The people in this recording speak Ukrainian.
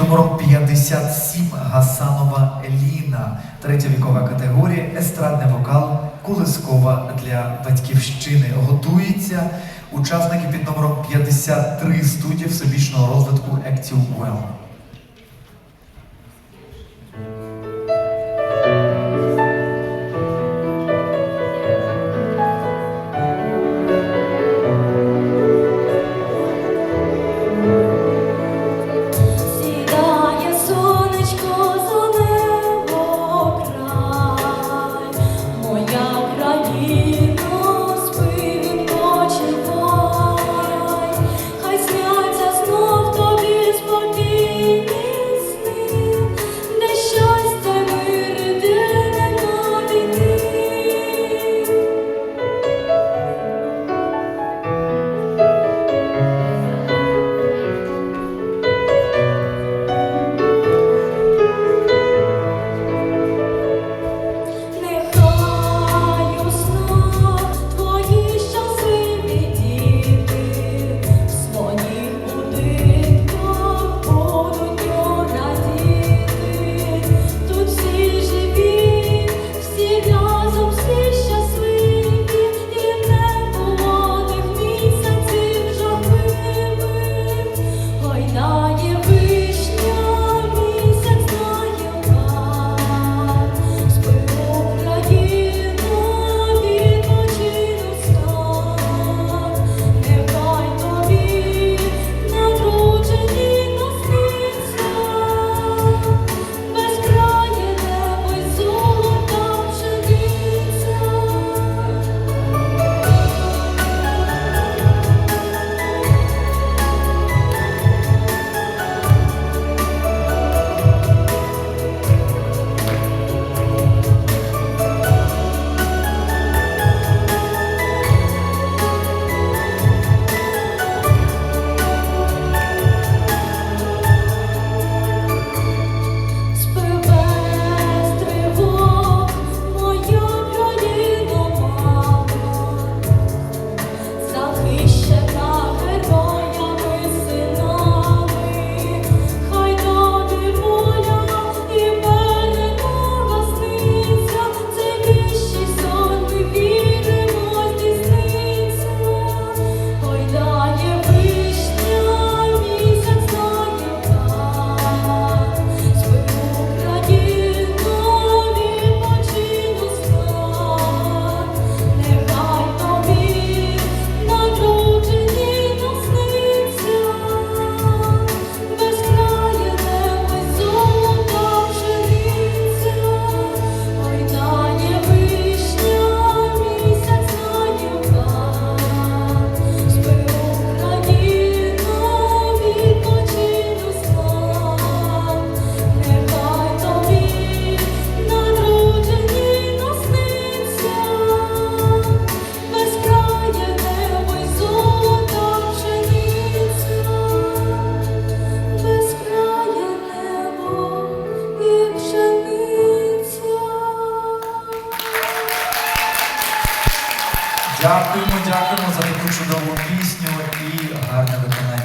номером 57 Гасанова Еліна, третя вікова категорія, естрадний вокал, колискова для батьківщини. Готується учасники під номером 53 студії всебічного розвитку Active Well. Дякуємо, дякуємо за таку чудову пісню і гарне виконання.